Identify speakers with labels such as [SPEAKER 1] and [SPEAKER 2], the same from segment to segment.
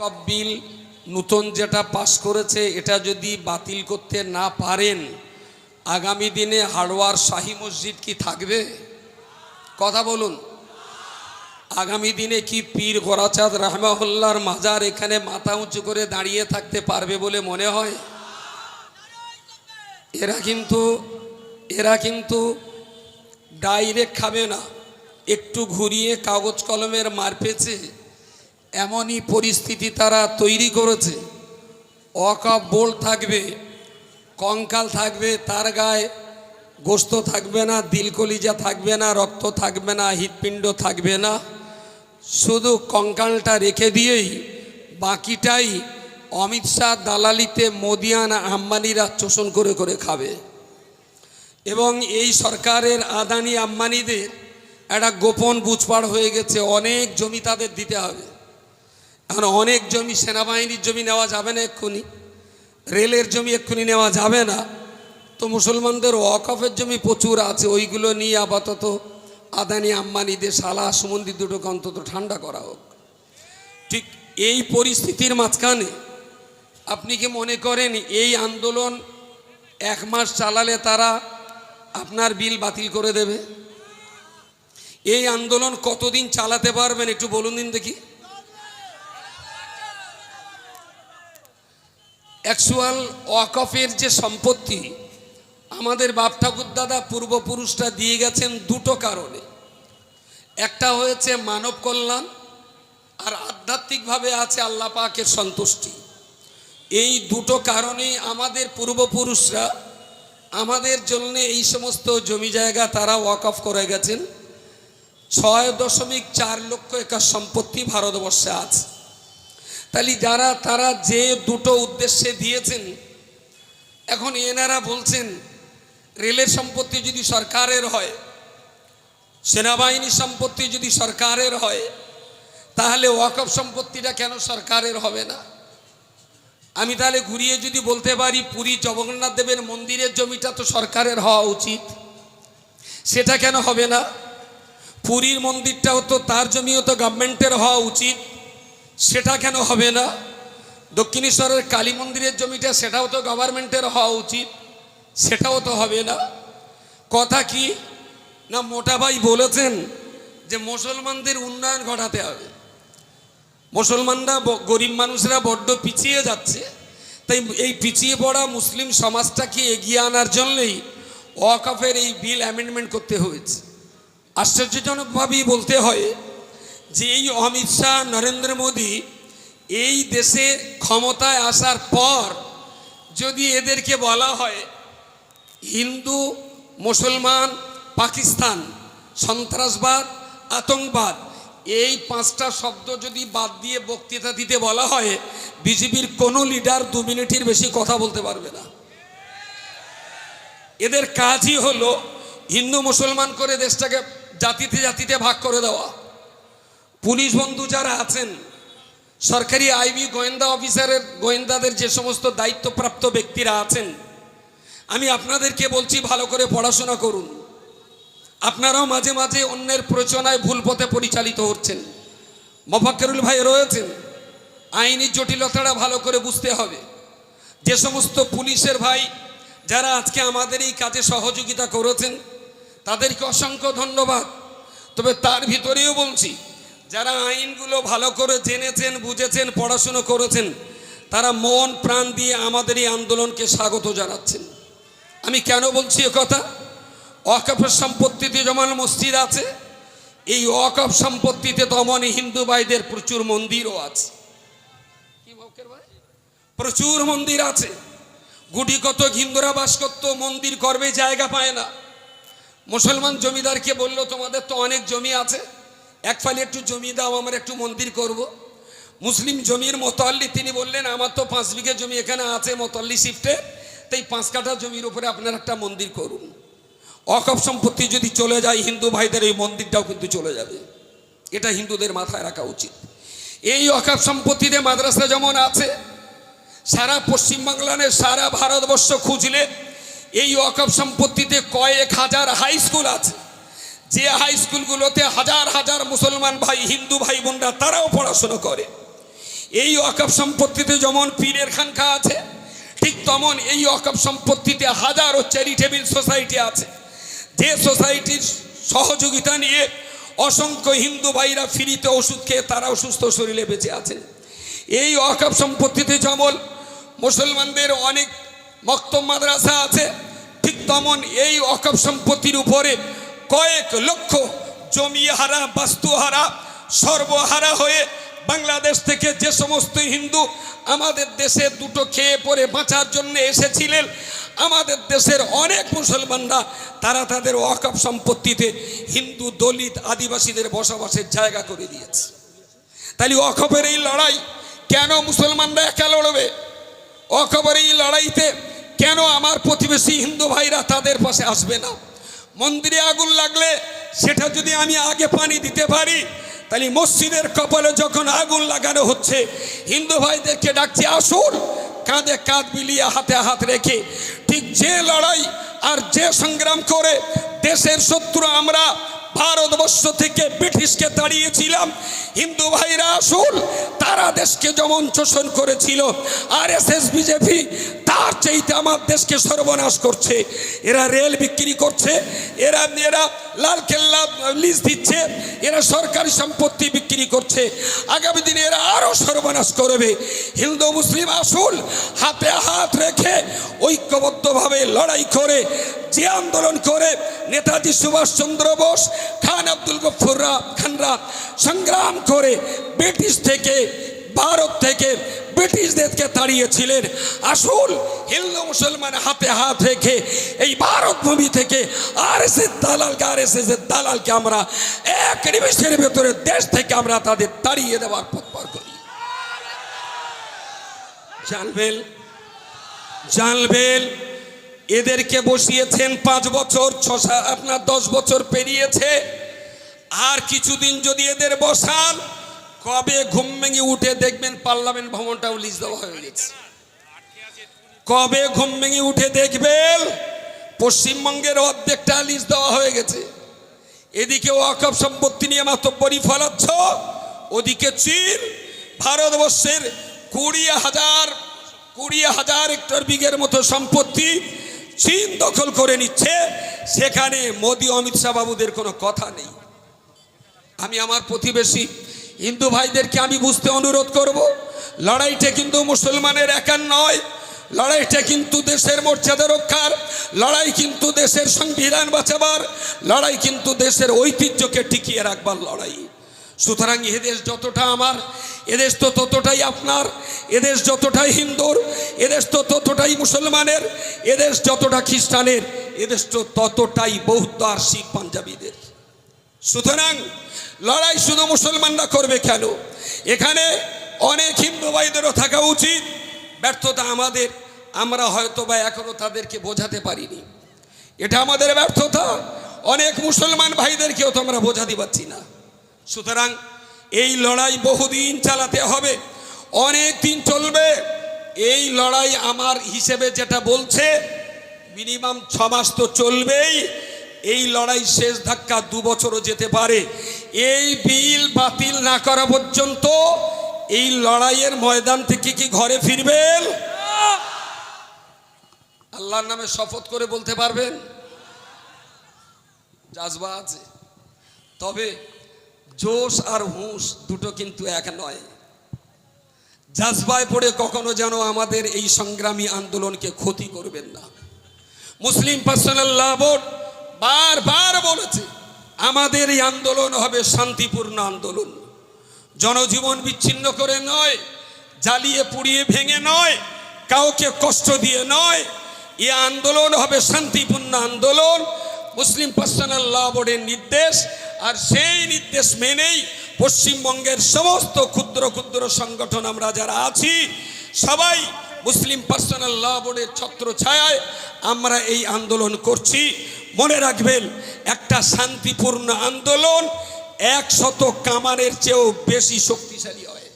[SPEAKER 1] কপ বিল নূতন যেটা পাশ করেছে, এটা যদি বাতিল করতে না পারেন, আগামী দিনে হাড়োয়ার শাহী মসজিদ কি থাকবে? কথা বলুন। আগামী দিনে কি পীর গোরাচাঁদ রাহমাহুল্লার মাজার এখানে মাথা উঁচু করে দাঁড়িয়ে থাকতে পারবে বলে মনে হয়? এরা কিন্তু এরা কিন্তু ডাইরেক্ট খাবে না। একটু ঘুরিয়ে কাগজ কলমের মার পেছে এমনই পরিস্থিতি তারা তৈরি করেছে। অকাপ বোল্ট থাকবে, কঙ্কাল থাকবে, তার গায়ে গোস্ত থাকবে না, দিলকলিজা থাকবে না, রক্ত থাকবে না, হৃৎপিণ্ড থাকবে না। শুধু কঙ্কালটা রেখে দিয়েই বাকিটাই অমিত শাহ দালালিতে মোদিয়ান আম্বানিরা শোষণ করে করে খাবে। এবং এই সরকারের আদানি আম্বানিদের একটা গোপন বুঝপাড় হয়ে গেছে, অনেক জমি তাদের দিতে হবে। এখন অনেক জমি সেনাবাহিনীর জমি নেওয়া যাবে না এক্ষুনি। রেলের জমি এক্ষুনি নেওয়া যাবে না। তো মুসলমানদের ওয়াকফের জমি প্রচুর আছে, ওইগুলো নিয়ে আপাতত আদানি আম্বানিদের সালা সুমন্দির দুটোকে অন্তত ঠান্ডা করা হোক। ঠিক এই পরিস্থিতির মাঝখানে আপনি কি মনে করেন এই আন্দোলন এক মাস চালালে তারা আপনার বিল বাতিল করে দেবে? এই আন্দোলন কতদিন চালাতে পারবেন একটু বলুন দিন দেখি। অ্যাকচুয়াল ওয়াকফের যে সম্পত্তি, আমাদের বাপ ঠাকুর দাদা পূর্বপুরুষরা দিয়ে গেছেন দুটো কারণে। একটা হয়েছে মানব কল্যাণ, আর আধ্যাত্মিকভাবে আছে আল্লাহ পাকের সন্তুষ্টি। এই দুটো কারণেই আমাদের পূর্বপুরুষরা আমাদের জন্য এই সমস্ত জমি জায়গা তারা ওয়াকফ করে গেছেন। ছয় দশমিক চার লক্ষ একর সম্পত্তি ভারতবর্ষে আছে। তাহলে যারা, তারা যে দুটো উদ্দেশ্যে দিয়েছেন, এখন এনারা বলছেন, রেলের সম্পত্তি যদি সরকারের হয় সেনাবাহিনীর সম্পত্তি যদি সরকারের হয়, তাহলে ওয়াকফ সম্পত্তিটা কেন সরকারের হবে না? আমি তাহলে ঘুরিয়ে যদি বলতে পারি, পুরী জগন্নাথ দেবের মন্দিরের জমিটা তো সরকারের হওয়া উচিত। সেটা কেন হবে না? পুরীর মন্দিরটাও তো তার জমিও তো গভর্নমেন্টের হওয়া উচিত। সেটা কেন হবে না? দক্ষিণেশ্বরের কালী মন্দিরের জমিটা সেটাও তো গভর্নমেন্টের হওয়া উচিত, সেটাও তো হবে না। কথা কি? না মোটা ভাই বলেছেন যে মুসলমানদের উন্নয়ন ঘটাতে হবে। মুসলমানরা গরিব মানুষরা বড্ড পিছিয়ে যাচ্ছে, তাই এই পিছিয়ে পড়া মুসলিম সমাজটাকে এগিয়ে আনার জন্যই ওয়াকফের এই বিল অ্যামেন্ডমেন্ট করতে হয়েছে। আশ্চর্যজনকভাবেই বলতে হয় যে এই অমিত শাহ, নরেন্দ্র মোদী এই দেশে ক্ষমতায় আসার পর যদি এদেরকে বলা হয় হিন্দু, মুসলমান, পাকিস্তান, সন্ত্রাসবাদ, আতঙ্কবাদ, এই পাঁচটা শব্দ যদি বাদ দিয়ে বক্তৃতা দিতে বলা হয়, বিজেপির কোনো লিডার দু মিনিটের বেশি কথা বলতে পারবে না। এদের কাজই হলো হিন্দু, মুসলমান করে দেশটাকে জাতিতে জাতিতে ভাগ করে দেওয়া। পুলিশ বন্ধু যারা আছেন, সরকারি আইবি গোয়েন্দা অফিসারের, গোয়েন্দাদের যে সমস্ত দায়িত্বপ্রাপ্ত ব্যক্তিরা আছেন, আমি আপনাদেরকে বলছি ভালো করে পড়াশোনা করুন। আপনারাও মাঝে মাঝে অন্যের প্রচনায় ভুল পথে পরিচালিত হচ্ছেন। মফাক্কেরুল ভাই রয়েছেন, আইনি জটিলতাটা ভালো করে বুঝতে হবে। যে সমস্ত পুলিশের ভাই যারা আজকে আমাদের এই কাজে সহযোগিতা করেছেন, তাদেরকে অসংখ্য ধন্যবাদ। তবে তার ভিতরেও বলছি যারা আইনগুলো ভালো করে জেনেছেন, বুঝেছেন, পড়াশুনো করেছেন, তারা মন প্রাণ দিয়ে আমাদের এই আন্দোলনকে স্বাগত জানাচ্ছেন। আমি কেন বলছি কথা? ওয়াকফের সম্পত্তিতে যেমন মসজিদ আছে, এই ওয়াকফ সম্পত্তিতে তেমনই হিন্দু ভাইদের প্রচুর মন্দিরও আছে? প্রচুর মন্দির আছে। গুটি কত হিন্দুরা বাস করতো, মন্দির করবে জায়গা পায় না। মুসলমান জমিদারকে বলল, তোমাদের তো অনেক জমি আছে এক ফালি একটু জমি দাও, আমার একটু মন্দির করব। মুসলিম জমির মোতাল্লি, তিনি বললেন, আমার তো পাঁচ বিঘে জমি এখানে আছে মোতাল্লি শিফটে তাই পাঁচ কাঠা জমির উপরে আপনার একটা মন্দির করুন। অকপ সম্পত্তি যদি চলে যায়, হিন্দু ভাইদের এই মন্দিরটাও কিন্তু চলে যাবে। এটা হিন্দুদের মাথায় রাখা উচিত। এই অকাপ সম্পত্তিতে মাদ্রাসা যেমন আছে, সারা পশ্চিমবাংলানে সারা ভারতবর্ষ খুঁজলে এই অকপ সম্পত্তিতে কয়েক হাজার হাই স্কুল আছে। যে হাই স্কুলগুলোতে হাজার হাজার মুসলমান ভাই, হিন্দু ভাই, বোনরা, তারাও পড়াশুনো করে। এই অকাপ সম্পত্তিতে যেমন পীরের খানকা আছে, ঠিক তেমন এই অকাপ সম্পত্তিতে হাজারো চ্যারিটেবল সোসাইটি আছে। যে সোসাইটির সহযোগিতা নিয়ে অসংখ্য হিন্দু ভাইরা ফ্রিতে ওষুধ খেয়ে তারাও সুস্থ শরীরে বেঁচে আছে। এই অকাপ সম্পত্তিতে যেমন মুসলমানদের অনেক মক্তব মাদ্রাসা আছে, ঠিক তেমন এই অকাপ সম্পত্তির উপরে কয়েক লক্ষ জমি হারা, বাস্তু হারা সর্বহারা হয়ে বাংলাদেশ থেকে যে সমস্ত হিন্দু আমাদের দেশে দুটো খেয়ে পরে বাঁচার জন্য এসেছিলেন, আমাদের দেশের অনেক মুসলমানরা, তারা তাদের ওয়াকফ সম্পত্তিতে হিন্দু দলিত আদিবাসীদের বসবাসের জায়গা করে দিয়েছে। তাহলে অখবের এই লড়াই কেন মুসলমানরা একা লড়বে? অখবর এই লড়াইতে কেন আমার প্রতিবেশী হিন্দু ভাইরা তাদের পাশে আসবে না? মন্দিরে আগুন লাগলে সেটা যদি আমি আগে পানি দিতে পারি, তাহলে মসজিদের কপালে যখন আগুন লাগানো হচ্ছে, হিন্দু ভাইদেরকে ডাকছি, আসুন। কাঁধে কাঁধ মিলিয়ে হাতে হাত রেখে ঠিক যে লড়াই আর যে সংগ্রাম করে দেশের শত্রু আমরা, ভারতবর্ষ থেকে ব্রিটিশকে তাড়িয়েছিলাম হিন্দু ভাইরা আসুন, তারা দেশকে যেমন শোষণ করেছিল আর এস এস বিজেপি, তার চাইতে আমার দেশকে সর্বনাশ করছে। এরা রেল বিক্রি করছে, এরা এরা লাল কেল্লা লিজ দিচ্ছে, এরা সরকারি সম্পত্তি বিক্রি করছে। আগামী দিনে এরা আরও সর্বনাশ করবে। হিন্দু, মুসলিম আসুন, হাতে হাত রেখে ঐক্যবদ্ধভাবে লড়াই করে, যে আন্দোলন করে নেতাজি সুভাষচন্দ্র বোস, খান আব্দুল গফুররা খানরা সংগ্রাম করে ব্রিটিশ থেকে, ভারত থেকে ব্রিটিশদেরকে তাড়িয়েছিলেন। আসল হিন্দু, মুসলমান হাতে হাত রেখে এই ভারত ভূমি থেকে আর এস দালালকে আর এস এর দালালকে আমরা এক নিমিষের ভেতরে দেশ থেকে আমরা তাদের তাড়িয়ে দেওয়ার পার করি। জানবেন? জানবেন? এদেরকে বসিয়েছেন পাঁচ বছর ছ আপনার দশ বছর পেরিয়েছে। আর কিছুদিন যদি এদের বসান, কবে ঘুম ভেঙে উঠে দেখবেন পার্লামেন্ট ভবনটাও লিজ দেওয়া হয়ে গেছে। কবে ঘুম ভেঙে উঠে দেখবেন পশ্চিমবঙ্গের অর্ধেকটা লিজ দেওয়া হয়ে গেছে। এদিকে ওয়াকফ সম্পত্তি নিয়ে মাতব্বরি ফলাচ্ছ, ওদিকে চীন, ভারতবর্ষের কুড়ি হাজার কুড়ি হাজার হেক্টর বিঘের মতো সম্পত্তি চীন দখল করে নিচ্ছে। সেখানে মোদি অমিত শাহ বাবুদের কোনো কথা নেই। আমি আমার প্রতিবেশী হিন্দু ভাইদেরকে আমি বুঝতে অনুরোধ করব, লড়াইটা কিন্তু মুসলমানের একার নয়, লড়াইটা কিন্তু দেশের মর্যাদা রক্ষার, লড়াই কিন্তু দেশের সংবিধান বাঁচাবার, লড়াই কিন্তু দেশের ঐতিহ্যকে টিকিয়ে রাখবার লড়াই। সুতরাং এদেশ যতটা আমার এদেশ তো ততটাই আপনার এদেশ যতটাই হিন্দুর এদেশ তো ততটাই মুসলমানের এদেশ যতটা খ্রিস্টানের এদেশ তো ততটাই বৌদ্ধ আর শিখ পাঞ্জাবিদের। সুতরাং লড়াই শুধু মুসলমানরা করবে কেন? এখানে অনেক হিন্দু ভাইদেরও থাকা উচিত। ব্যর্থতা আমাদের। আমরা হয়তো বা এখনও তাদেরকে বোঝাতে পারিনি। এটা আমাদের ব্যর্থতা। অনেক মুসলমান ভাইদেরকেও তো আমরা বোঝাতে পারছি না। সুতরাং এই লড়াই বহুদিন চালাতে হবে। অনেক দিন চলবে। এই লড়াই আমার হিসেবে যেটা বলছে, মিনিমাম ছ মাস তো চলবেই। এই লড়াই শেষ ধাক্কা দু বছরও যেতে পারে। এই বিল বাতিল না করা পর্যন্ত এই লড়াইয়ের ময়দান থেকে কি ঘরে ফিরবেন? আল্লাহর নামে শপথ করে বলতে পারবেন? জাজবা আছে। তবে জোশ আর হুঁশ দুটো কিন্তু এক নয়। জাজবায় পড়ে কখনো যেন আমাদের এই সংগ্রামী আন্দোলনকে ক্ষতি করবেন না। মুসলিম পার্সোনাল ল বোর্ড বারবার বলেছে, আমাদের এই আন্দোলন হবে শান্তিপূর্ণ আন্দোলন। জনজীবন বিচ্ছিন্ন করে নয়, জ্বালিয়ে পুড়িয়ে ভেঙে নয়, কাউকে কষ্ট দিয়ে নয়, এ আন্দোলন হবে শান্তিপূর্ণ আন্দোলন। মুসলিম পার্সোনাল ল বোর্ডের নির্দেশ, আর সেই নির্দেশ মেনেই পশ্চিমবঙ্গের সমস্ত ক্ষুদ্র ক্ষুদ্র সংগঠন আমরা যারা আছি, সবাই মুসলিম পার্সোনাল ল বোর্ডের ছত্র ছায়ায় আমরা এই আন্দোলন করছি। মনে রাখবেন, একটা শান্তিপূর্ণ আন্দোলন একশত কামানের চেয়েও বেশি শক্তিশালী হয়।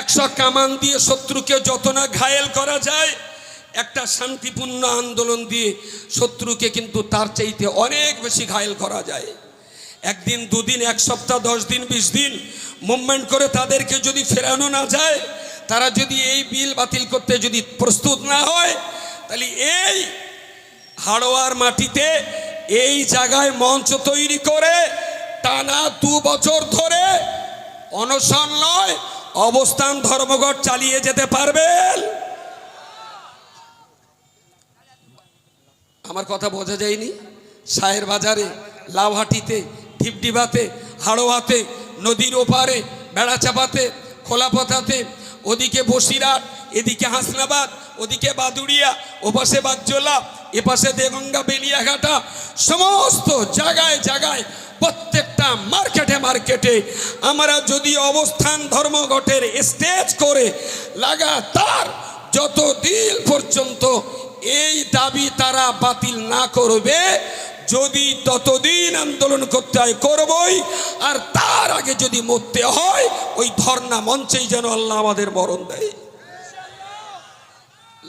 [SPEAKER 1] একশো কামান দিয়ে শত্রুকে যত না ঘায়েল করা যায়, একটা শান্তিপূর্ণ আন্দোলন দিয়ে শত্রুকে কিন্তু তার চাইতে অনেক বেশি ঘায়েল করা যায়। একদিন, দুদিন, এক সপ্তাহ, দশ দিন, বিশ দিন মুভমেন্ট করে তাদেরকে যদি ফেরানো না যায়, তারা যদি এই বিল বাতিল করতে যদি প্রস্তুত না হয়, তাহলে এই হাড়োয়ার মাটিতে এই জায়গায় মঞ্চ তৈরি করে টানা দু বছর ধরে অনশন নয়, অবস্থান ধর্মঘট চালিয়ে যেতে পারবেন। আমার কথা বোঝা যায়নি? সায়ের বাজারে, লাউহাটিতে ঢিপডিবাতে হাড়োয়াতে, নদীর ওপারে, বেড়াচাপাতে, খোলাপথাতে, ওদিকে বসিরহাট, এদিকে হাসনাবাদ, ওদিকে বাদুড়িয়া, ওপাশে বাগজোলা এপাশে দেগঙ্গা বেলিয়াঘাটা সমস্ত জায়গায় জায়গায়, প্রত্যেকটা মার্কেটে মার্কেটে আমরা যদি অবস্থান ধর্মঘটের স্টেজ করে লাগাতার যতদিন পর্যন্ত এই দাবি তারা বাতিল না করবে, যদি ততদিন আন্দোলন করতে হয়, করবই। আর তার আগে যদি মরতে হয়, ওই ধর্ণা মঞ্চেই যেন আল্লাহ আমাদের মরণ দেয়।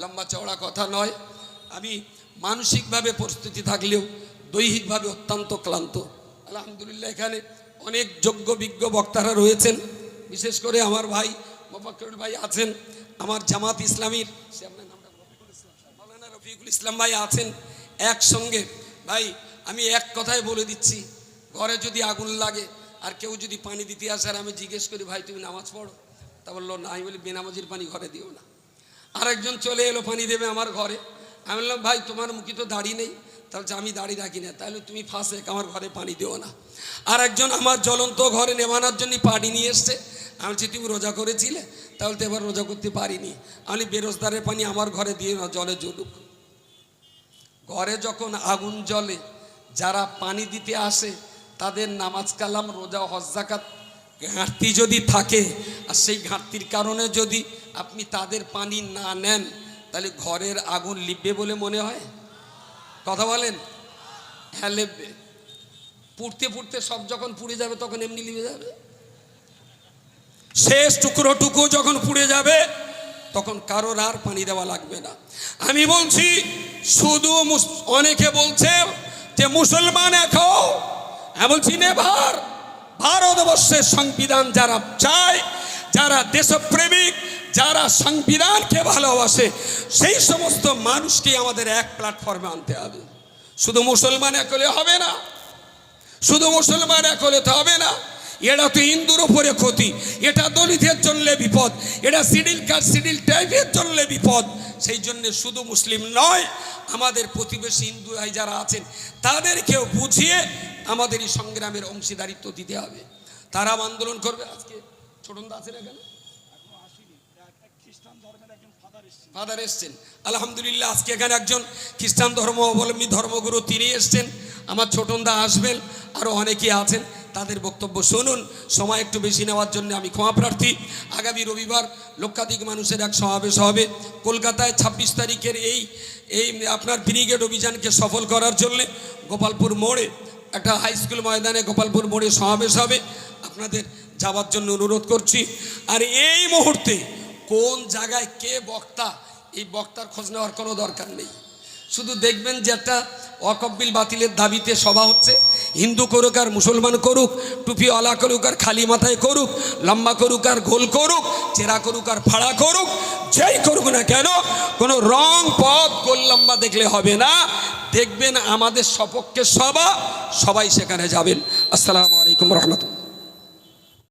[SPEAKER 1] লম্বা চওড়া কথা নয়, আমি মানসিকভাবে প্রস্তুতি থাকলেও দৈহিকভাবে অত্যন্ত ক্লান্ত। আলহামদুলিল্লাহ, এখানে অনেক যোগ্য, বিজ্ঞ বক্তারা রয়েছেন। বিশেষ করে আমার ভাই মোফাক্কর ভাই আছেন, আমার জামাত ইসলামীর। সে আপনার নামটা মৌলানা রফিকুল ইসলাম ভাই আছেন একসঙ্গে। ভাই, আমি এক কথাই বলে দিচ্ছি, ঘরে যদি আগুন লাগে আর কেউ যদি পানি দিতে আসে আর আমি জিজ্ঞেস করি, ভাই, তুমি নামাজ পড়ো? তা বলল, না, আমি বলি, বেনামাজির পানি ঘরে দিও না। আরেকজন চলে এলো, পানি দেবে আমার ঘরে। আমি বললাম, ভাই, তোমার মুখে তো দাড়ি নেই, তাহলে আমি দাড়ি রাখি না, তাহলে তুমি ফাঁসে আমার ঘরে পানি দিও না। আর একজন আমার জ্বলন্ত ঘরে নেবানোর জন্য পানি নিয়ে এসছে। আমি বলছি, তুমি রোজা করেছিলে, তাহলে তো এবার রোজা করতে পারিনি। আমি বেরোজদারের পানি আমার ঘরে দিয়ে না, জলে জ্বলুক। ঘরে যখন আগুন জ্বলে, যারা পানি দিতে আসে, তাদের নামাজ কালাম, রোজা, হজ জাকাত ঘাটতি যদি থাকে, আর সেই ঘাটতির কারণে যদি আপনি তাদের পানি না নেন তাহলে ঘরের আগুন লিপবে বলে মনে হয়? কথা বলেন। হ্যাঁ লিখবে পুড়তে পুড়তে সব যখন পুড়ে যাবে, তখন এমনি লিখে যাবে? শেষ টুকরো টুকু যখন পুড়ে যাবে, তখন কারোর আর পানি দেওয়া লাগবে না। আমি বলছি, শুধু অনেকে বলছে যে, মুসলমান এখন আমি বলছি, নেভার। ভারতবর্ষের সংবিধান যারা চায়, যারা দেশপ্রেমিক যারা সংবিধানকে ভালোবাসে, সেই সমস্ত মানুষকে আমাদের এক প্ল্যাটফর্মে আনতে হবে। শুধু মুসলমান একলে হবে না। শুধু মুসলমান এক হলে তো হবে না। এটা তো হিন্দুর উপরে ক্ষতি। এটা দলিতের জন্য বিপদ। এটা সিডিল কাস্ট সিডিল টাইপের জন্য বিপদ। সেই জন্য শুধু মুসলিম নয়, আমাদের প্রতিবেশী হিন্দু যারা আছেন, তাদেরকেও বুঝিয়ে আমাদের এই সংগ্রামের অংশীদারিত্ব দিতে হবে। তারা আন্দোলন করবে আজকে? ছোটন্দা আছেন এখানে? ফাদার এসছেন। আলহামদুলিল্লাহ, আজকে এখানে একজন খ্রিস্টান ধর্ম অবলম্বী ধর্মগুরু তিনি এসছেন। আমার ছোটনদা আসবেন আরও অনেকে আছেন, তাদের বক্তব্য শুনুন। সময় একটু বেশি নেওয়ার জন্য আমি ক্ষমা প্রার্থী। আগামী রবিবার লক্ষাধিক মানুষের এক সমাবেশ হবে। কলকাতায় ছাব্বিশ তারিখের এই এই আপনার ব্রিগেড অভিযানকে সফল করার জন্য গোপালপুর মোড়ে, একটা হাই স্কুল ময়দানে গোপালপুর মোড়ে সমাবেশ হবে। আপনাদের যাওয়ার জন্য অনুরোধ করছি। আর এই মুহূর্তে কোন জায়গায় কে বক্তা, এই বক্তার খোঁজ নেওয়ার কোনো দরকার নেই। শুধু দেখবেন যে একটা অকব্বিল বাতিলের দাবিতে সভা হচ্ছে। হিন্দু করুক আর মুসলমান করুক টুপি অলা করুক আর খালি মাথায় করুক, লম্বা করুক আর গোল করুক, চেরা করুক আর ফাড়া করুক, যেই করুক না কেন, কোনো রং পথ গোল, লম্বা দেখলে হবে না। দেখবেন আমাদের সপক্ষে সভা, সবাই সেখানে যাবেন। আসসালামু আলাইকুম রহমতুল্লাহ।